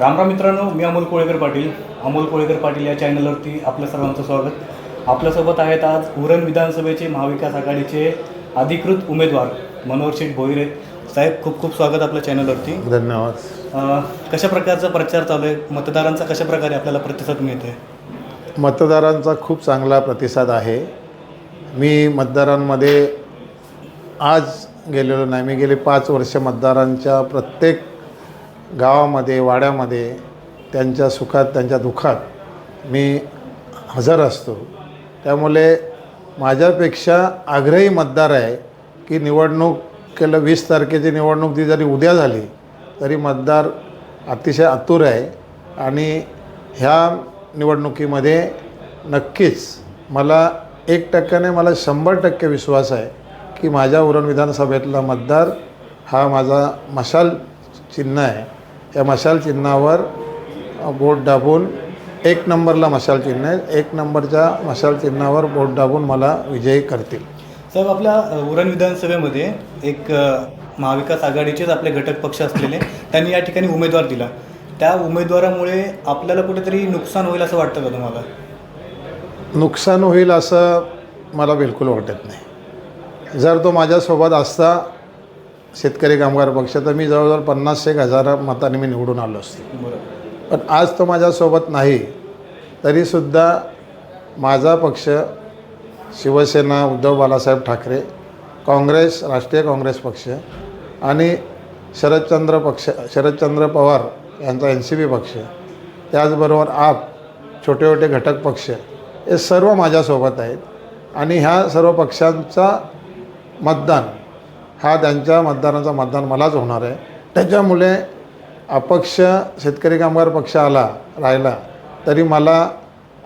रामराम मित्रांनो मी अमोल कोळेकर पाटील. अमोल कोळेकर पाटील या चॅनलवरती आपल्या सर्वांचं स्वागत. आपल्यासोबत आहेत आज उरण विधानसभेचे महाविकास आघाडीचे अधिकृत उमेदवार मनोहर शेठ भोईरे. साहेब खूप खूप स्वागत आपल्या चॅनलवरती. धन्यवाद. कशा प्रकारचा प्रचार चालू आहे? मतदारांचा कशा प्रकारे आपल्याला प्रतिसाद मिळतोय? मतदारांचा खूप चांगला प्रतिसाद आहे. मी मतदारांमध्ये आज गेलेलो नाही. मी गेले पाच वर्ष मतदारांच्या प्रत्येक गावामध्ये वाड्यामध्ये त्यांच्या सुखात त्यांच्या दुःखात मी हजर असतो. त्यामुळे माझ्यापेक्षा आग्रही मतदार आहे की निवडणूक केलं वीस तारखेची निवडणूक ती जरी उद्या झाली तरी मतदार अतिशय आतुर आहे आणि ह्या निवडणुकीमध्ये नक्कीच मला एक टक्क्याने मला शंभर टक्के विश्वास आहे की माझ्या उरण विधानसभेतला मतदार हा माझा मशाल चिन्ह आहे. या मशाल चिन्हावर बोट दाबून एक नंबरला मशाल चिन्ह आहे. एक नंबरच्या मशाल चिन्हावर बोट दाबून मला विजयी करतील. साहेब आपल्या उरण विधानसभेमध्ये एक महाविकास आघाडीचेच आपले घटक पक्ष असलेले त्यांनी या ठिकाणी उमेदवार दिला. त्या उमेदवारामुळे आपल्याला कुठेतरी नुकसान होईल असं वाटतं का तुम्हाला? नुकसान होईल असं मला बिलकुल वाटत नाही. जर तो माझ्यासोबत असता शेतकरी कामगार पक्ष तर मी जवळजवळ पन्नास एक हजार मतांनी मी निवडून आलो असतो. पण आज तो माझ्यासोबत नाही तरीसुद्धा माझा पक्ष शिवसेना उद्धव बाळासाहेब ठाकरे काँग्रेस राष्ट्रीय काँग्रेस पक्ष आणि शरदचंद्र पक्ष शरदचंद्र पवार यांचा एन सी पी पक्ष त्याचबरोबर आप छोटे छोटे घटक पक्ष हे सर्व माझ्यासोबत आहेत. आणि ह्या सर्व पक्षांचा मतदान हा त्यांच्या मतदारांचा मतदान मलाच होणार आहे. त्याच्यामुळे अपक्ष शेतकरी कामगार पक्ष आला राहिला तरी मला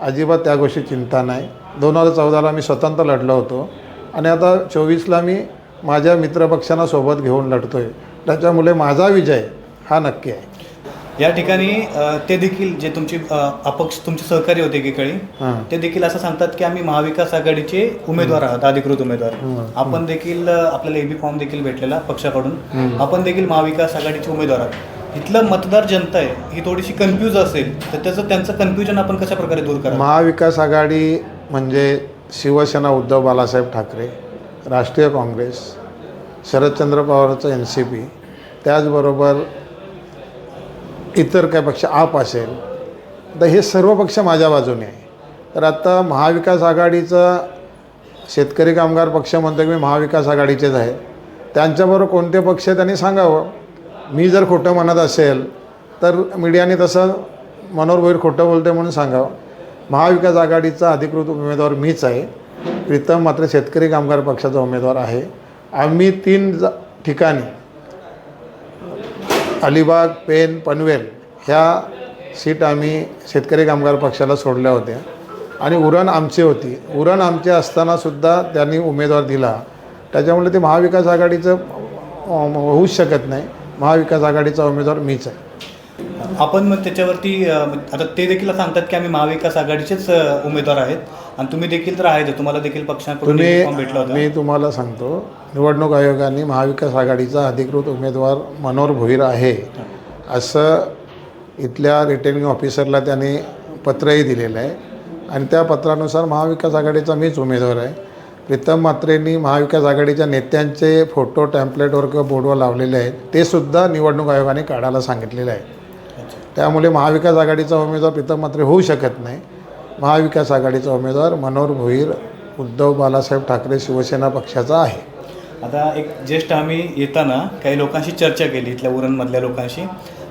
अजिबात त्या गोष्टी चिंता नाही. दोन हजार चौदाला मी स्वतंत्र लढलो होतो. आणि आता चोवीसला मी माझ्या मित्रपक्षांना सोबत घेऊन लढतो आहे त्याच्यामुळे माझा विजय हा नक्की आहे. या ठिकाणी ते देखील जे तुमची अपक्ष तुमचे सहकारी होते एकेकाळी ते देखील असं सांगतात की आम्ही महाविकास आघाडीचे उमेदवार आहात अधिकृत उमेदवार. आपण देखील आपल्याला एबी फॉर्म देखील भेटलेला पक्षाकडून. आपण देखील महाविकास आघाडीचे उमेदवार आहात. इथलं मतदार जनता आहे ही थोडीशी कन्फ्यूज असेल तर त्याचं त्यांचं कन्फ्युजन आपण कशा प्रकारे दूर करा महाविकास आघाडी म्हणजे शिवसेना उद्धव बाळासाहेब ठाकरे राष्ट्रीय काँग्रेस शरदचंद्र पवारचं एन सी पी त्याचबरोबर इतर काय पक्ष आप असेल तर हे सर्व पक्ष माझ्या बाजूने आहे. तर आत्ता महाविकास आघाडीचं शेतकरी कामगार पक्ष म्हणतो की मी महाविकास आघाडीचेच आहे. त्यांच्याबरोबर कोणते पक्ष आहे त्यांनी सांगावं. मी जर खोटं म्हणत असेल तर मीडियाने तसं मनोहर भोईर खोटं बोलते म्हणून सांगावं. महाविकास आघाडीचा अधिकृत उमेदवार मीच आहे. प्रीतम मात्र शेतकरी कामगार पक्षाचा उमेदवार आहे. आम्ही तीन जा ठिकाणी अलिबाग पेन पनवेल ह्या सीट आम्ही शेतकरी कामगार पक्षाला सोडल्या होत्या. आणि उरण आमची होती. उरण आमचे असतानासुद्धा त्यांनी उमेदवार दिला. त्याच्यामुळे ते महाविकास आघाडीचं होऊच शकत नाही. महाविकास आघाडीचा उमेदवार मीच आहे. आपण मग त्याच्यावरती आता ते देखील सांगतात की आम्ही महाविकास आघाडीचेच उमेदवार आहेत. आणि तुम्ही देखील तर आहेत तुम्हाला देखील पक्षाकडून भेटला होता. मी तुम्हाला सांगतो निवडणूक आयोगाने महाविकास आघाडीचा अधिकृत उमेदवार मनोहर भोईर आहे असं इथल्या रिटर्निंग ऑफिसरला त्याने पत्रही दिलेलं आहे. आणि त्या पत्रानुसार महाविकास आघाडीचा मीच उमेदवार आहे. प्रीतम मात्रेंनी महाविकास आघाडीच्या नेत्यांचे फोटो टॅम्पलेटवर किंवा बोर्डवर लावलेले आहेत. ते सुद्धा निवडणूक आयोगाने काढायला सांगितलेलं आहे. त्यामुळे महाविकास आघाडीचा उमेदवार प्रीतम मात्रे होऊ शकत नाही. महाविकास आघाडीचा उमेदवार मनोहर भोईर उद्धव बाळासाहेब ठाकरे शिवसेना पक्षाचा आहे. आता एक ज्येष्ठ आम्ही येताना काही लोकांशी चर्चा केली इथल्या उरणमधल्या लोकांशी.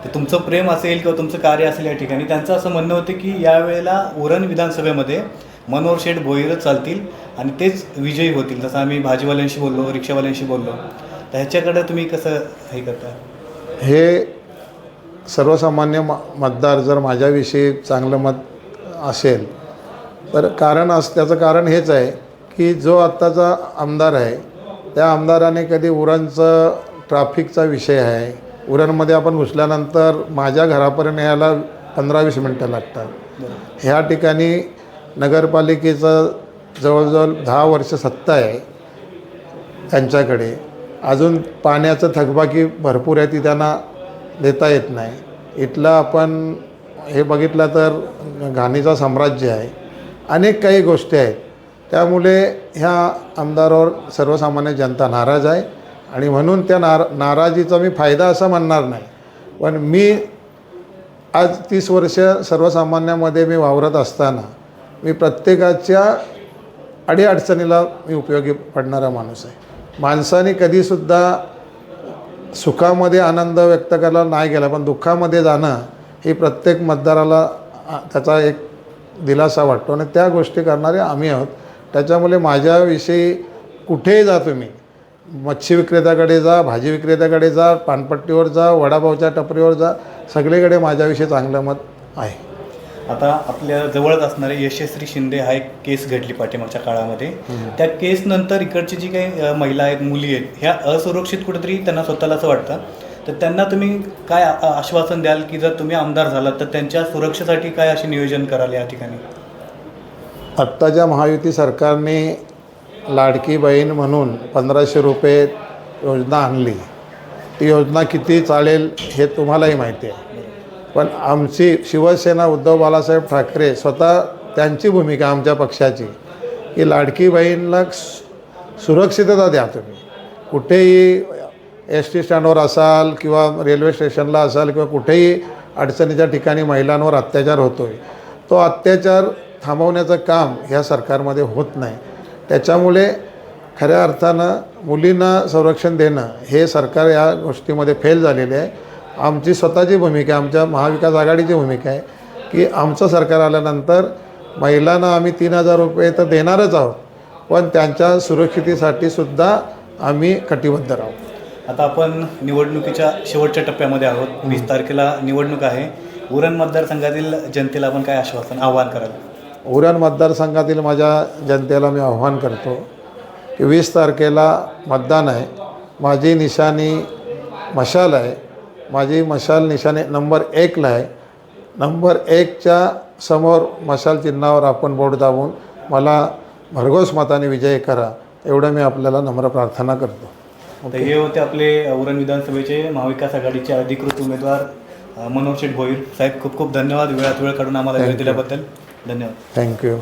तर तुमचं प्रेम असेल किंवा तुमचं कार्य असेल या ठिकाणी त्यांचं असं म्हणणं होतं की यावेळेला उरण विधानसभेमध्ये मनोहर शेठ भोईरच चालतील आणि तेच विजयी होतील. जसं आम्ही भाजीवाल्यांशी बोललो रिक्षावाल्यांशी बोललो. तर ह्याच्याकडे तुम्ही कसं हे करता? हे सर्वसामान्य म मतदार जर माझ्याविषयी चांगलं मत असेल तर कारण अस त्याचं कारण हेच आहे की जो आत्ताचा आमदार आहे त्या आमदाराने कधी उरणचं ट्राफिकचा विषय आहे उरणमध्ये आपण घुसल्यानंतर माझ्या घरापर्यंत यायला पंधरा वीस मिनटं लागतात. ह्या ठिकाणी नगरपालिकेचं जवळजवळ दहा वर्ष सत्ता आहे त्यांच्याकडे. अजून पाण्याचं थकबाकी भरपूर आहे ती त्यांना देता येत नाही. इथलं आपण हे बघितलं तर घाणीचं साम्राज्य आहे. अनेक काही गोष्टी आहेत. त्यामुळे ह्या आमदारावर सर्वसामान्य जनता नाराज आहे. आणि म्हणून त्या नार नाराजीचा मी फायदा असं म्हणणार नाही. पण मी आज तीस वर्ष सर्वसामान्यामध्ये मी वावरत असताना मी प्रत्येकाच्या अडीअडचणीला मी उपयोगी पडणारा माणूस आहे. माणसाने कधीसुद्धा सुखामध्ये आनंद व्यक्त करायला नाही गेला पण दुःखामध्ये जाणं ही प्रत्येक मतदाराला त्याचा एक दिलासा वाटतो. आणि त्या गोष्टी करणारे आम्ही आहोत. त्याच्यामुळे माझ्याविषयी कुठेही जा तुम्ही. मच्छी विक्रेत्याकडे जा भाजी विक्रेत्याकडे जा पानपट्टीवर जा वडापावच्या टपरीवर जा सगळीकडे माझ्याविषयी चांगलं मत आहे. आता आपल्या जवळच असणारे यशस्वी शिंदे हा एक केस घडली पाठीमागच्या काळामध्ये. त्या केस नंतर इकडची जी काही महिला आहेत मुली आहेत ह्या असुरक्षित कुठेतरी त्यांना स्वतःला असं वाटतं. तर त्यांना तुम्ही काय आश्वासन द्याल की जर तुम्ही आमदार झालात तर त्यांच्या सुरक्षेसाठी काय असे नियोजन कराल या ठिकाणी? आत्ताच्या महायुती सरकारने लाडकी बहीण म्हणून पंधराशे रुपये योजना आणली ती योजना किती चालेल हे तुम्हालाही माहिती आहे. पण आमची शिवसेना उद्धव बाळासाहेब ठाकरे स्वतः त्यांची भूमिका आमच्या पक्षाची की लाडकी बहीणला सु- सुरक्षितता द्या तुम्ही. कुठेही एस टी स्टँडवर असाल किंवा रेल्वे स्टेशनला असाल किंवा कुठेही अडचणीच्या ठिकाणी महिलांवर अत्याचार होतो आहे तो अत्याचार थांबवण्याचं काम ह्या सरकारमध्ये होत नाही. त्याच्यामुळे खऱ्या अर्थानं मुलींना संरक्षण देणं हे सरकार या गोष्टीमध्ये फेल झालेले आहे. आमची स्वतःची भूमिका आहे आमच्या महाविकास आघाडीची भूमिका आहे की आमचं सरकार आल्यानंतर महिलांना आम्ही तीन हजार रुपये तर देणारच आहोत पण त्यांच्या सुरक्षितेसाठी सुद्धा आम्ही कटिबद्ध आहोत आता आपण निवडणुकीच्या शेवटच्या टप्प्यामध्ये आहोत. वीस तारखेला निवडणूक आहे. उरण मतदारसंघातील जनतेला आपण काय आश्वासन आव्हान कराल? उरण मतदारसंघातील माझ्या जनतेला मी आव्हान करतो की वीस तारखेला मतदान आहे. माझी निशाणी मशाल आहे. माझी मशाल निशाणी नंबर एकला आहे. नंबर एकच्या समोर मशाल चिन्हावर आपण बोट दाबून मला भरघोस मताने विजयी करा एवढं मी आपल्याला नम्र प्रार्थना करतो. तर हे होते आपले उरण विधानसभेचे महाविकास आघाडीचे अधिकृत उमेदवार मनोज शेठ भोईर. साहेब खूप खूप धन्यवाद. वेळात वेळ काढून आम्हाला वेळ दिल्याबद्दल. धन्यवाद. थँक्यू